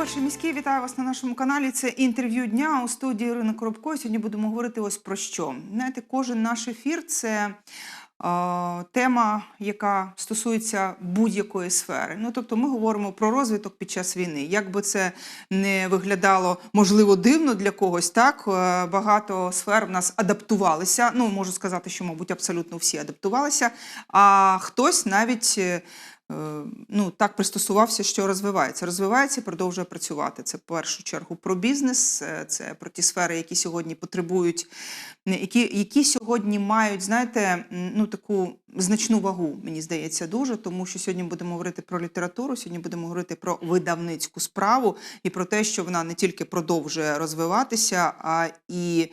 перший міський вітаю вас на нашому каналі. Це інтерв'ю дня у студії Ірини Коробко. Сьогодні будемо говорити ось про що. Знаєте, кожен наш ефір це е, тема, яка стосується будь-якої сфери. Ну тобто, ми говоримо про розвиток під час війни. Як би це не виглядало, можливо, дивно для когось, так е, багато сфер в нас адаптувалися. Ну можу сказати, що, мабуть, абсолютно всі адаптувалися. А хтось навіть. Е, ну, так пристосувався, що розвивається. Розвивається продовжує працювати. Це в першу чергу про бізнес, е, це про ті сфери, які сьогодні потребують, які, які сьогодні мають, знаєте, ну таку значну вагу, мені здається, дуже, тому що сьогодні будемо говорити про літературу, сьогодні будемо говорити про видавницьку справу і про те, що вона не тільки продовжує розвиватися, а і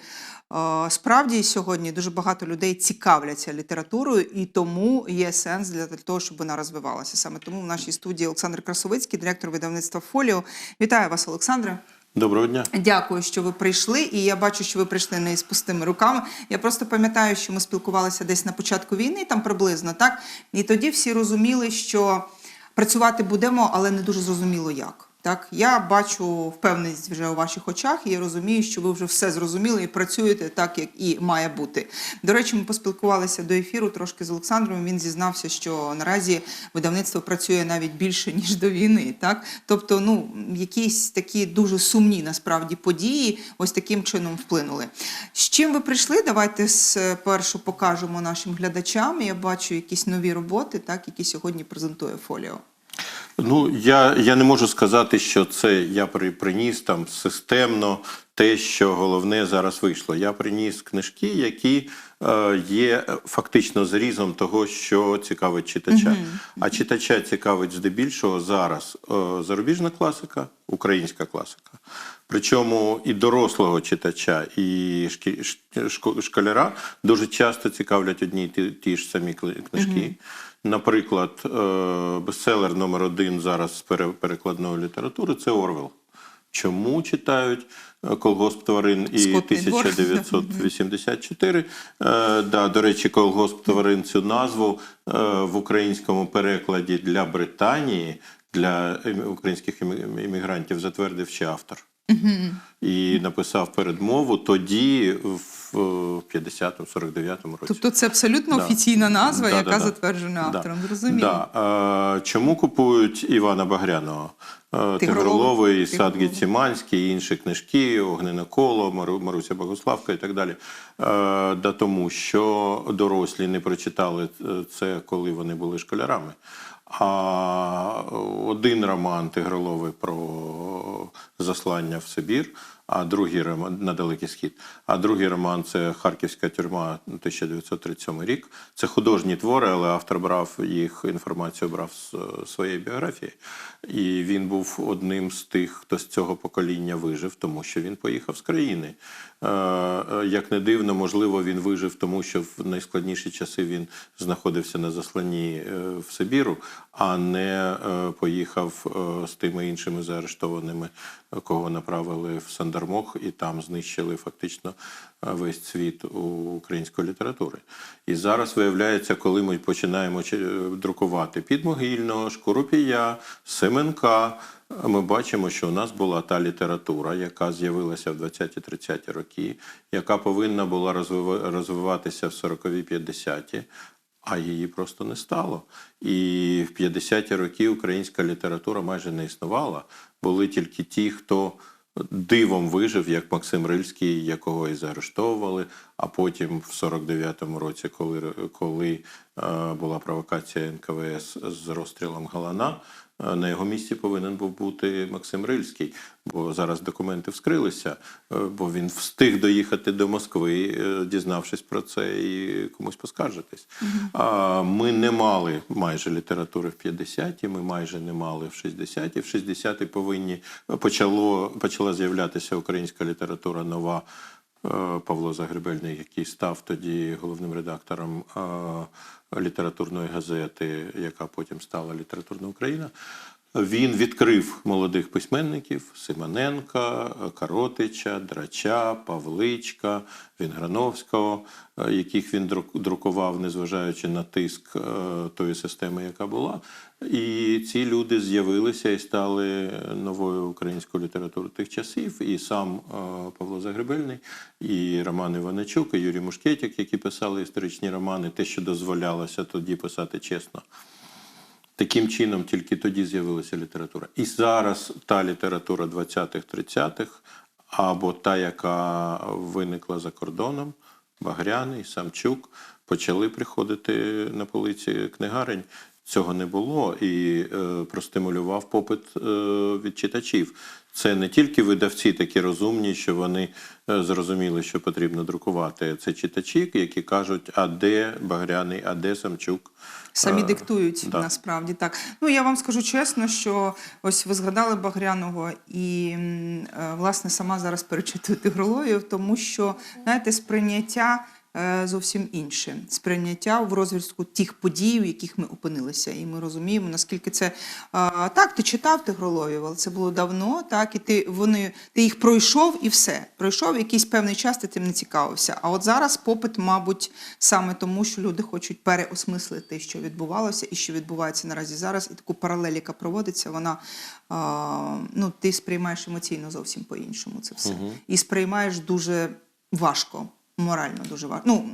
е, справді сьогодні дуже багато людей цікавляться літературою, і тому є сенс для того, щоб вона розвивалася. Саме тому в нашій студії Олександр Красовицький, директор видавництва Фоліо. Вітаю вас, Олександре. Доброго дня. Дякую, що ви прийшли. І я бачу, що ви прийшли не з пустими руками. Я просто пам'ятаю, що ми спілкувалися десь на початку війни, там приблизно так. І тоді всі розуміли, що працювати будемо, але не дуже зрозуміло як. Так, я бачу впевненість вже у ваших очах, і я розумію, що ви вже все зрозуміли і працюєте так, як і має бути. До речі, ми поспілкувалися до ефіру трошки з Олександром. Він зізнався, що наразі видавництво працює навіть більше ніж до війни. Так, тобто, ну якісь такі дуже сумні насправді події ось таким чином вплинули. З чим ви прийшли? Давайте спершу покажемо нашим глядачам. Я бачу якісь нові роботи, так які сьогодні презентує Фоліо. Ну я, я не можу сказати, що це я при- приніс там системно те, що головне зараз вийшло. Я приніс книжки, які е, є фактично зрізом того, що цікавить читача. А читача цікавить здебільшого зараз е, зарубіжна класика, українська класика. Причому і дорослого читача, і шкі- школяра дуже часто цікавлять одні й ті, ті ж самі книжки. Наприклад, е, бестселер номер один зараз з пере- перекладної літератури це Орвел. Чому читають е, колгосп тварин і Скотний двор. 1984? Е, да, до речі, колгосп тварин цю назву е, в українському перекладі для Британії, для українських іммігрантів затвердив ще автор. І написав передмову тоді, в 50-му, 49-му році. Тобто це абсолютно Да. офіційна назва, Да, яка да, затверджена Да. автором. Зрозуміло. Да. Е, чому купують Івана Багряного? Е, Тигроловий, Сад Тигроловий. Інші книжки, Огнене коло, Мару- Маруся Богославка і так далі. Е, Да тому, що дорослі не прочитали е, це, коли вони були школярами. А один роман Тигроловий про заслання в Сибір, а другий роман на Далекий Схід. А другий роман це Харківська тюрма 1937 рік. Це художні твори, але автор брав їх інформацію брав з е, своєї біографії. І він був одним з тих, хто з цього покоління вижив, тому що він поїхав з країни. Е, е, Як не дивно, можливо, він вижив, тому що в найскладніші часи він знаходився на засланні в Сибіру, а не е, поїхав е, з тими іншими заарештованими, кого направили в Сандармох, і там знищили фактично е, весь світ української літератури. І зараз виявляється, коли ми починаємо чи- друкувати підмогильного, Шкурупія, Семенка. Ми бачимо, що у нас була та література, яка з'явилася в 20-30 роки, яка повинна була розвива- розвиватися в 40-50-ті, а її просто не стало. І в 50-ті роки українська література майже не існувала. Були тільки ті, хто дивом вижив, як Максим Рильський, якого і заарештовували. А потім в 49-му році, коли, коли була провокація НКВС з розстрілом Галана, е, на його місці повинен був бути Максим Рильський, бо зараз документи вскрилися, е, бо він встиг доїхати до Москви, е, дізнавшись про це і комусь поскаржитись. А Ми не мали майже літератури в 50-ті, ми майже не мали в 60-ті. В 60-ті повинні почало, почала з'являтися українська література нова. Е, Павло Загребельний, який став тоді головним редактором е, літературної газети, яка потім стала Літературна Україна. Він відкрив молодих письменників Симоненка, Каротича, Драча, Павличка, Вінграновського, е, яких він друкував, незважаючи на тиск е, тої системи, яка була. І ці люди з'явилися і стали новою українською літературою тих часів. І сам е, Павло Загребельний, і Роман Іваничук, і Юрій Мушкетік, які писали історичні романи, те, що дозволялося тоді писати чесно. Таким чином, тільки тоді з'явилася література. І зараз та література 20-х-30-х, або та, яка виникла за кордоном, Багряний, Самчук, почали приходити на полиці книгарень. Цього не було і е, простимулював попит е, від читачів. Це не тільки видавці такі розумні, що вони е, зрозуміли, що потрібно друкувати. Це читачі, які кажуть, а де Багряний, а де Самчук. Самі Е, диктують да. насправді так. Ну я вам скажу чесно, що ось ви згадали Багряного, і е, власне сама зараз перечитую тигроловів, тому що знаєте, сприйняття. Е, Зовсім інше сприйняття в розвитку тих подій, в яких ми опинилися, і ми розуміємо, наскільки це так. Ти читав тигроловів, але це було давно, так і ти вони ти їх пройшов і все. Пройшов якийсь певний час, ти тим не цікавився. А от зараз попит, мабуть, саме тому, що люди хочуть переосмислити, що відбувалося і що відбувається наразі зараз. І таку паралель, яка проводиться, вона ну ти сприймаєш емоційно зовсім по-іншому це все. І сприймаєш дуже важко, морально дуже важко. Ну,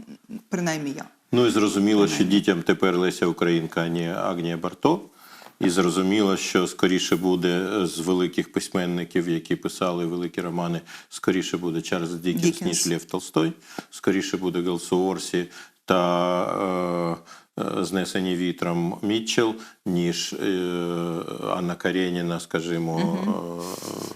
принаймні я. Ну і зрозуміло, що дітям тепер Леся Українка, а не Агнія Барто. І зрозуміло, що скоріше буде з великих письменників, які писали великі романи, скоріше буде Чарльз Дікінс, ніж Лев Толстой, скоріше буде Гелсуорсі та е, е, знесені вітром Мітчелл, ніж е, Анна Карєніна, скажімо,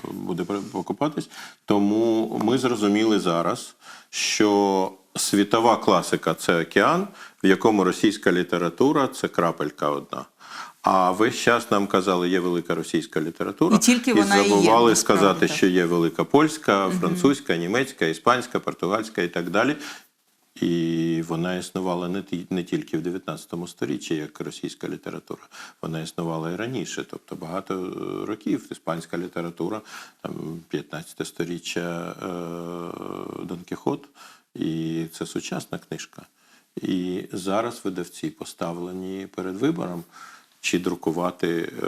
е, буде покупатись. Тому ми зрозуміли зараз, що світова класика це океан, в якому російська література це крапелька одна. А весь час нам казали, є велика російська література, І тільки вона і є, забували насправді, сказати, так. що є велика польська, французька, німецька, іспанська, португальська і так далі. І вона існувала не, ті- не тільки в 19 сторіччі, як російська література, вона існувала і раніше. Тобто багато е, років іспанська література, там 15 сторіччя е, Дон Кіхот, і це сучасна книжка. І зараз видавці поставлені перед вибором. Чи друкувати е,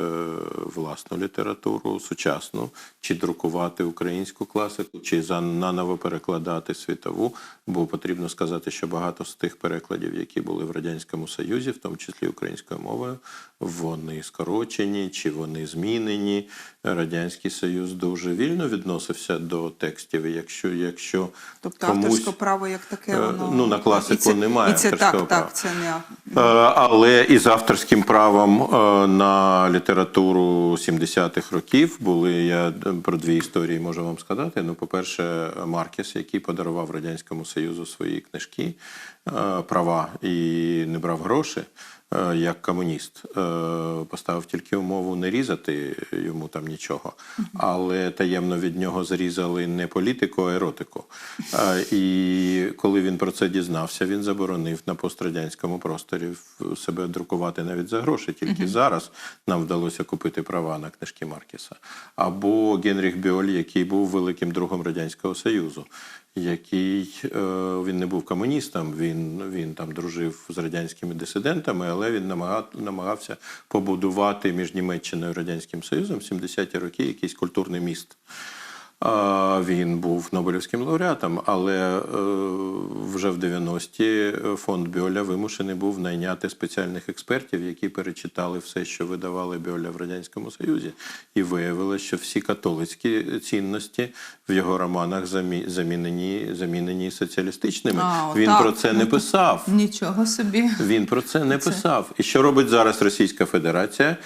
власну літературу сучасну, чи друкувати українську класику, чи за наново перекладати світову. Бо потрібно сказати, що багато з тих перекладів, які були в радянському Союзі, в тому числі українською мовою, вони скорочені чи вони змінені. Радянський Союз дуже вільно відносився до текстів. Якщо, якщо Тобто комусь авторське право як таке, Е, воно ну, на класику і це, немає І це авторського так, права. так, це не Е, Але із авторським правом е, на літературу 70-х років були. Я е, про дві історії можу вам сказати. Ну, по-перше, Маркес, який подарував Радянському Союзу свої книжки, е, права і не брав гроші. Е, Як комуніст е, поставив тільки умову не різати йому там нічого, але таємно від нього зарізали не політику, а еротику. Е, І коли він про це дізнався, він заборонив на пострадянському просторі себе друкувати навіть за гроші. Тільки зараз нам вдалося купити права на книжки Маркіса. Або Генріх Бьоль, який був великим другом Радянського Союзу, який е, він не був комуністом, він, він там дружив з радянськими дисидентами, але він намагав, намагався побудувати між Німеччиною і Радянським Союзом в 70-ті роки якийсь культурний міст. Він був Нобелівським лауреатом, але е, вже в 90-ті фонд Бьоля вимушений був найняти спеціальних експертів, які перечитали все, що видавали Бьоля в Радянському Союзі, і виявилося, що всі католицькі цінності в його романах замінені, замінені соціалістичними. А, Він отак. про це не писав. Нічого собі. Він про це не писав. І що робить зараз Російська Федерація?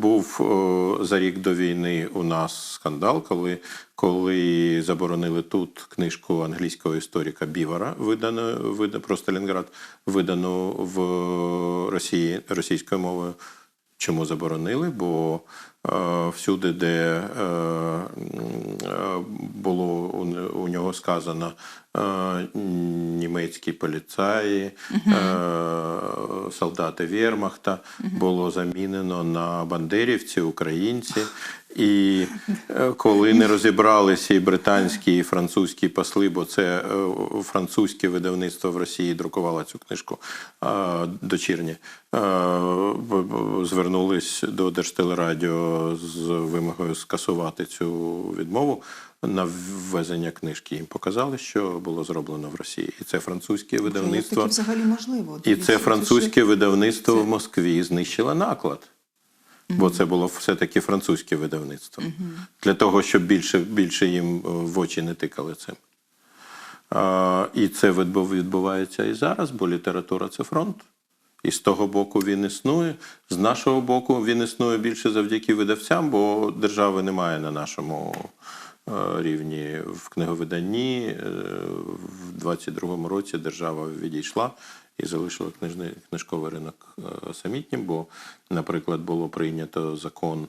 Був за рік до війни у нас скандал, коли, коли заборонили тут книжку англійського історика Бівара, видану вида, про Сталінград, видану в Росії російською мовою. Чому заборонили? Бо е, всюди, де е, е, було у, у нього сказано е, німецькі поліцаї, е, солдати Вермахта, було замінено на бандерівці, українці. І е, коли не розібралися і британські, і французькі посли, бо це е, французьке видавництво в Росії друкувало цю книжку е, дочірнє, звернулись до Держтелерадіо з вимогою скасувати цю відмову на ввезення книжки. Їм показали, що було зроблено в Росії. І це французьке видавництво. взагалі можливо? І це французьке видавництво в Москві знищило наклад. Бо це було все-таки французьке видавництво. Для того, щоб більше, більше їм е, в очі не тикали цим. І це відбувається і зараз, бо література це фронт. І з того боку він існує. З нашого боку він існує більше завдяки видавцям, бо держави немає на нашому рівні в книговиданні. Е, В 22-му році держава відійшла і залишила книжний, книжковий ринок е, самітнім, бо, наприклад, було прийнято закон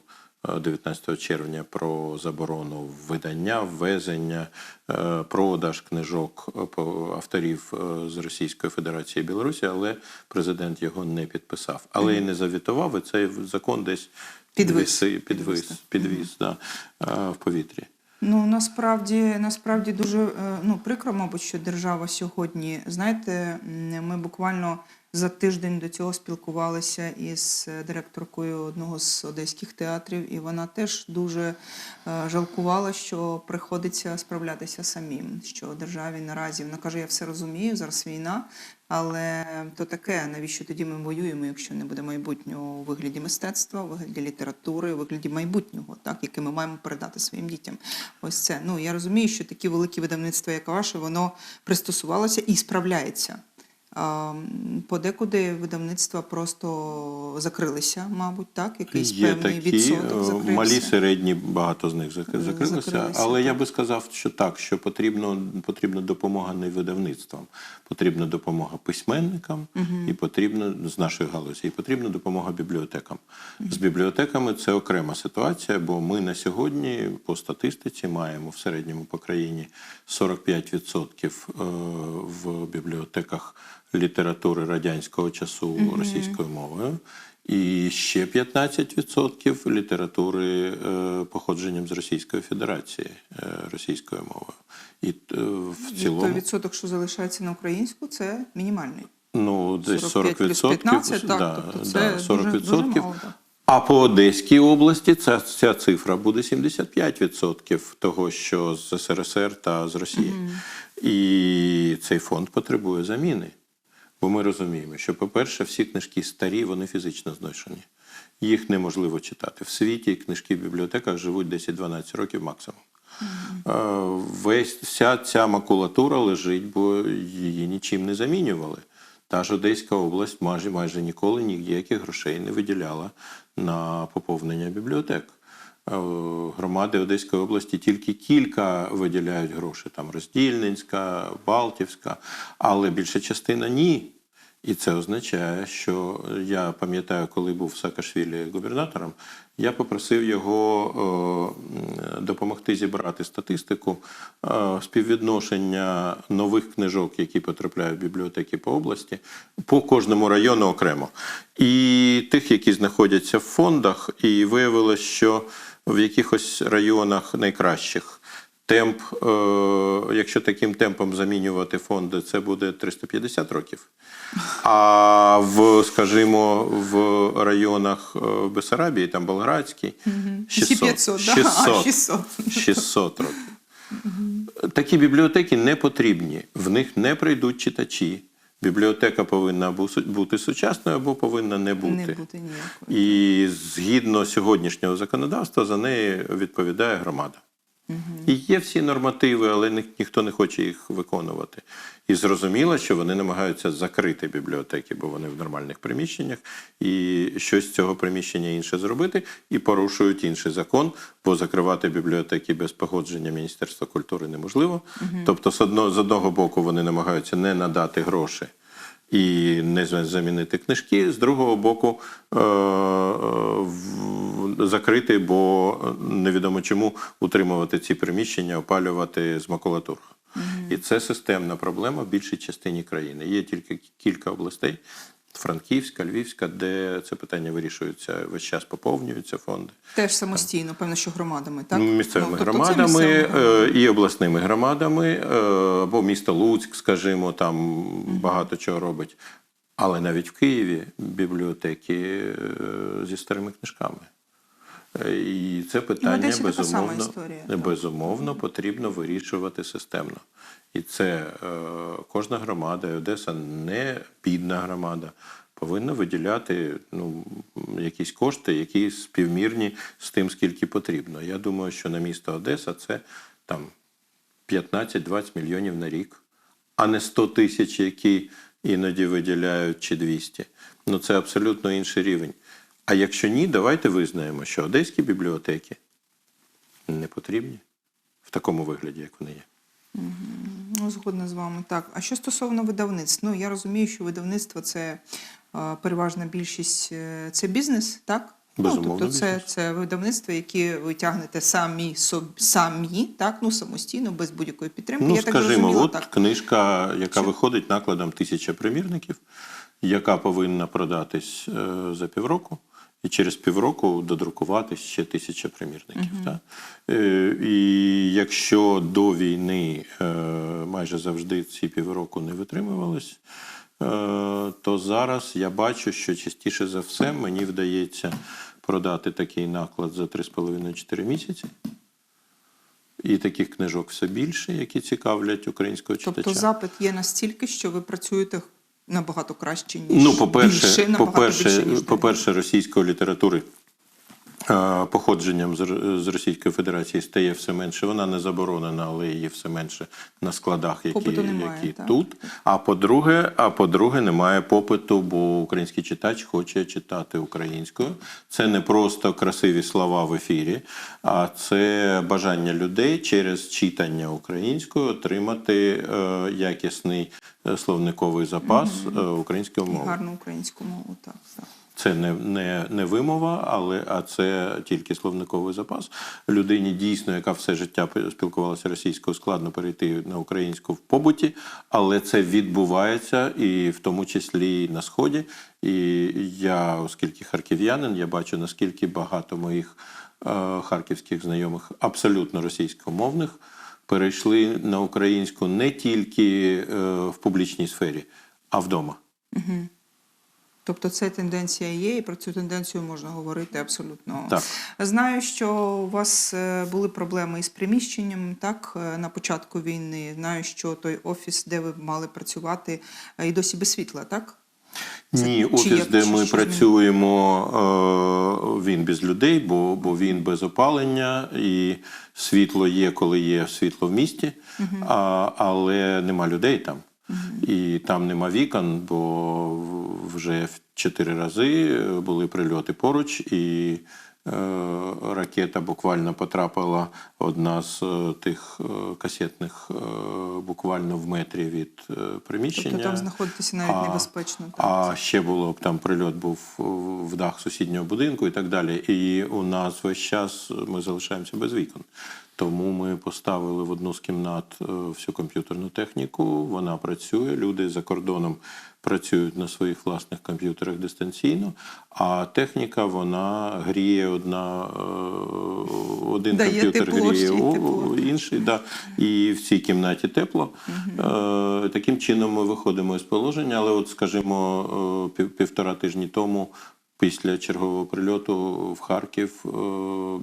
е, 19 червня про заборону видання, ввезення, е, продаж книжок е, по- авторів е, з Російської Федерації і Білорусі, але президент його не підписав. Але і не завітував, і цей закон десь Підвис. підвис, підвис, Підвис, підвис да, е, в повітрі. Ну насправді насправді дуже е, ну прикро, мабуть, що держава сьогодні. Знаєте, ми буквально за тиждень до цього спілкувалися із директоркою одного з одеських театрів, і вона теж дуже е, жалкувала, що приходиться справлятися самим. Що державі наразі вона каже: я все розумію, зараз війна. Але то таке, навіщо тоді ми воюємо, якщо не буде майбутнього у вигляді мистецтва, у вигляді літератури, у вигляді майбутнього, так яке ми маємо передати своїм дітям. Ось це. Ну я розумію, що такі великі видавництва, як ваше, воно пристосувалося і справляється. Подекуди видавництва просто закрилися, мабуть, так, якийсь Є певний такі відсоток е, закрився. малі, середні, багато з них закрилися. закрилися, Але я би сказав, що так, що потрібно, потрібна допомога не видавництвам, потрібна допомога письменникам і потрібна з нашої галузі, і потрібна допомога бібліотекам. З бібліотеками це окрема ситуація, бо ми на сьогодні по статистиці маємо в середньому по країні 45% е, в бібліотеках літератури радянського часу російською мовою. І ще 15% літератури е, походженням з Російської Федерації е, російською мовою. І е, в Той відсоток, що залишається на українську, це мінімальний. ну, десь 45 плюс 40%. 15, так, да, тобто це да, дуже- 40%. дуже мало, так. А по Одеській області ця, ця цифра буде 75% того, що з СРСР та з Росії. І цей фонд потребує заміни. Бо ми розуміємо, що, по-перше, всі книжки старі, вони фізично зношені. Їх неможливо читати. В світі книжки в бібліотеках живуть 10-12 років максимум. Е, Весь вся ця макулатура лежить, бо її нічим не замінювали. Та ж Одеська область майже майже ніколи ніяких грошей не виділяла на поповнення бібліотек. Е, Громади Одеської області тільки кілька виділяють гроші, там Роздільненська, Балтівська, але більша частина ні. І це означає, що я пам'ятаю, коли був Саакашвілі губернатором, я попросив його е, допомогти зібрати статистику е, співвідношення нових книжок, які потрапляють в бібліотеки по області, по кожному району окремо. І тих, які знаходяться в фондах, і виявилось, що в якихось районах найкращих темп, е, якщо таким темпом замінювати фонди, це буде 350 років. А в, скажімо, в районах е, Бесарабії, там Болградський, 600, 500, да? 600. 600 років. Такі бібліотеки не потрібні, в них не прийдуть читачі. Бібліотека повинна бу- бути сучасною або повинна не бути. Не бути ніякої. І згідно сьогоднішнього законодавства за неї відповідає громада. І є всі нормативи, але ні- ніхто не хоче їх виконувати. І зрозуміло, що вони намагаються закрити бібліотеки, бо вони в нормальних приміщеннях, і щось з цього приміщення інше зробити, і порушують інший закон, бо закривати бібліотеки без погодження Міністерства культури неможливо. Тобто, з одного, з одного боку, вони намагаються не надати гроші і не за- замінити книжки. З другого боку, е, закрити, бо невідомо чому утримувати ці приміщення, опалювати з макулатур. І це системна проблема в більшій частині країни. Є тільки кілька областей. Франківська, Львівська, де це питання вирішується весь час поповнюються фонди. Теж самостійно, певно, що громадами, так? Ну, місцевими Ну, тобто громадами місцевими е, і обласними громадами, е, або місто Луцьк, скажімо, там багато чого робить. Але навіть в Києві бібліотеки е, зі старими книжками. Е, І це питання сама безумовно, історія, безумовно потрібно вирішувати системно. І це е, кожна громада, і Одеса не бідна громада, повинна виділяти ну, якісь кошти, які співмірні з тим, скільки потрібно. Я думаю, що на місто Одеса це там 15-20 мільйонів на рік, а не 100 тисяч, які іноді виділяють чи 200. Ну це абсолютно інший рівень. А якщо ні, давайте визнаємо, що одеські бібліотеки не потрібні в такому вигляді, як вони є. Ну, згодна з вами. Так. А що стосовно видавництв? Ну, я розумію, що видавництво це е, переважна більшість е, це бізнес, так? Безумовно, ну, тобто це, це видавництво, яке ви тягнете самі самі, так? Ну, самостійно, без будь-якої підтримки. Ну, я скажімо, зрозуміла, от так. книжка, яка Що? виходить накладом тисяча примірників, яка повинна продатись е, за півроку, і через півроку додрукувати ще тисяча примірників. Так? Е, і якщо до війни е, майже завжди ці півроку не витримувались, е, то зараз я бачу, що частіше за все мені вдається продати такий наклад за 3,5-4 місяці. І таких книжок все більше, які цікавлять українського читача. Тобто запит є настільки, що ви працюєте набагато краще, ніж Ну, по-перше, більше, набагато по-перше, більше, ніж по-перше, російської літератури походженням з, Російської Федерації стає все менше. Вона не заборонена, але її все менше на складах, які, немає, які так. тут. А по-друге, а по-друге, немає попиту, бо український читач хоче читати українською. Це не просто красиві слова в ефірі, а це бажання людей через читання українською отримати е, якісний е, словниковий запас е, українською І гарну українську мову, так. так. Це не, не, не вимова, але а це тільки словниковий запас. Людині дійсно, яка все життя спілкувалася російською, складно перейти на українську в побуті, але це відбувається і в тому числі і на сході. І я, оскільки харків'янин, я бачу наскільки багато моїх е, харківських знайомих абсолютно російськомовних перейшли на українську не тільки е, в публічній сфері, а вдома. Тобто це тенденція є, і про цю тенденцію можна говорити абсолютно. Так. Знаю, що у вас е, були проблеми із приміщенням, так, е, на початку війни. Знаю, що той офіс, де ви мали працювати, е, і досі без світла, так? Ні, чи офіс, як- де ми працюємо, він без людей, бо, бо він без опалення, і світло є, коли є світло в місті, а, але нема людей там. І там нема вікон, бо в- вже в чотири рази були прильоти поруч, і е, ракета буквально потрапила одна з е, тих е, касетних, е, буквально в метрі від е, приміщення. Тобто там знаходитися навіть А- небезпечно. Так. А ще було б там прильот був в дах сусіднього будинку і так далі. І у нас весь час ми залишаємося без вікон. Тому ми поставили в одну з кімнат е, всю комп'ютерну техніку. Вона працює. Люди за кордоном працюють на своїх власних комп'ютерах дистанційно. А техніка вона гріє одна е, один Дає комп'ютер тепло, гріє тепло. інший, да, і в цій кімнаті тепло. Е, таким чином ми виходимо із положення, але, от, скажімо, півтора тижні тому. Після чергового прильоту в Харків е,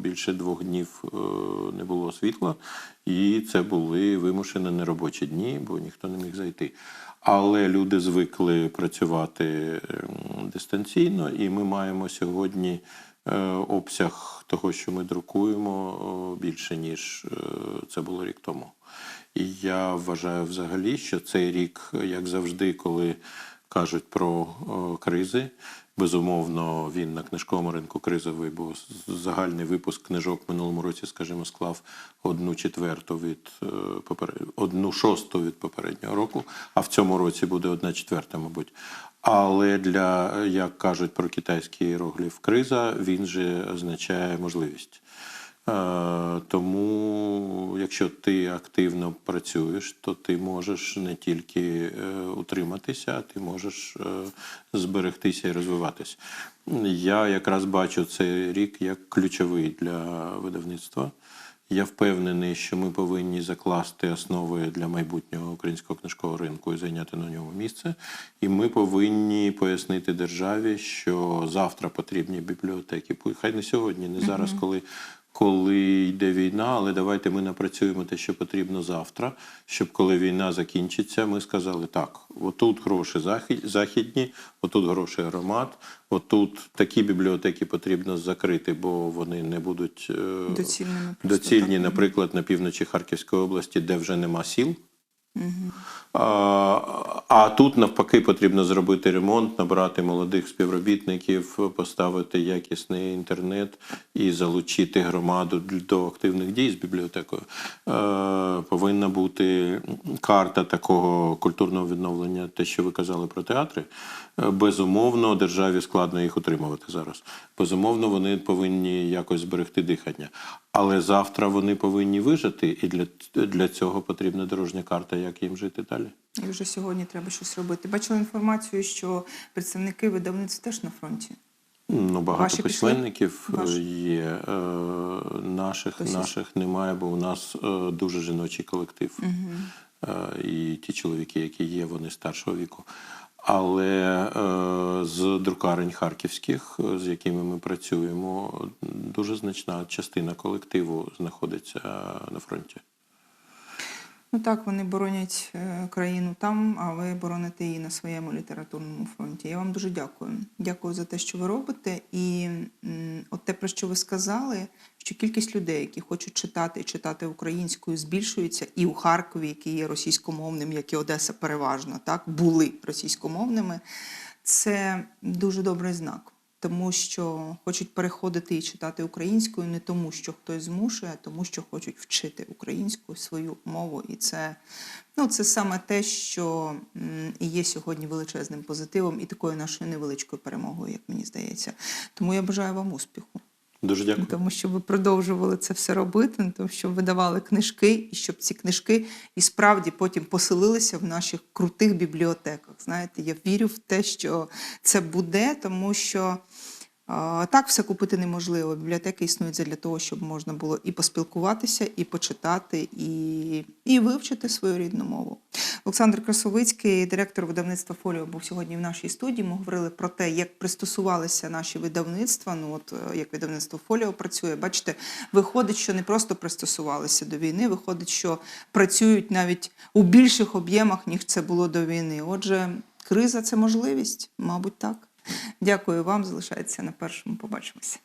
більше двох днів е, не було світла, і це були вимушені неробочі дні, бо ніхто не міг зайти. Але люди звикли працювати дистанційно, і ми маємо сьогодні е, обсяг того, що ми друкуємо, більше ніж це було рік тому. І я вважаю взагалі, що цей рік, як завжди, коли кажуть про кризи. Безумовно, він на книжковому ринку кризовий, бо загальний випуск книжок в минулому році, скажімо, склав одну четверту від е, одну шосту від попереднього року, а в цьому році буде одна четверта, мабуть. Але для, як кажуть про китайський іерогліф криза, він же означає можливість. Е, Тому, якщо ти активно працюєш, то ти можеш не тільки е, утриматися, а ти можеш е, зберегтися і розвиватися. Я якраз бачу цей рік як ключовий для видавництва. Я впевнений, що ми повинні закласти основи для майбутнього українського книжкового ринку і зайняти на ньому місце. І ми повинні пояснити державі, що завтра потрібні бібліотеки. Хай не сьогодні, не зараз, коли. Коли йде війна, але давайте ми напрацюємо те, що потрібно завтра, щоб коли війна закінчиться, ми сказали так: отут гроші західні, отут гроші громад, отут такі бібліотеки потрібно закрити, бо вони не будуть е, Доцільними доцільні, наприклад, на півночі Харківської області, де вже нема сіл. А, тут навпаки потрібно зробити ремонт, набрати молодих співробітників, поставити якісний інтернет і залучити громаду до активних дій з бібліотекою. Е, повинна бути карта такого культурного відновлення, те, що ви казали про театри. Е, Безумовно, державі складно їх утримувати зараз. Безумовно, вони повинні якось зберегти дихання. Але завтра вони повинні вижити, і для, для цього потрібна дорожня карта, як їм жити далі. І вже сьогодні треба щось робити. Бачила інформацію, що представники видавництв теж на фронті. Ну, багато Ваші письменників е, Ваші? є. Е, наших, Хтось наших немає, бо у нас е, дуже жіночий колектив. Е, і ті чоловіки, які є, вони старшого віку. Але е, з друкарень харківських, е, з якими ми працюємо, дуже значна частина колективу знаходиться на фронті. Ну так, вони боронять е, країну там, а ви бороните її на своєму літературному фронті. Я вам дуже дякую. Дякую за те, що ви робите. І от те, про що ви сказали, що кількість людей, які хочуть читати і читати українською, збільшується, і у Харкові, який є російськомовним, як і Одеса, переважно так були російськомовними. Це дуже добрий знак. Тому що хочуть переходити і читати українською не тому, що хтось змушує, а тому, що хочуть вчити українську свою мову. І це, ну, це саме те, що є сьогодні величезним позитивом і такою нашою невеличкою перемогою, як мені здається. Тому я бажаю вам успіху. Дуже дякую. Тому що ви продовжували це все робити, тому що ви давали книжки, і щоб ці книжки і справді потім поселилися в наших крутих бібліотеках. Знаєте, я вірю в те, що це буде, тому що так все купити неможливо. Бібліотеки існують для того, щоб можна було і поспілкуватися, і почитати, і, і вивчити свою рідну мову. Олександр Красовицький, директор видавництва Фоліо, був сьогодні в нашій студії. Ми говорили про те, як пристосувалися наші видавництва. Ну от е, як видавництво Фоліо працює. Бачите, виходить, що не просто пристосувалися до війни, виходить, що працюють навіть у більших об'ємах, ніж це було до війни. Отже, криза це можливість, мабуть, так. Дякую вам. Залишається на першому. Побачимося.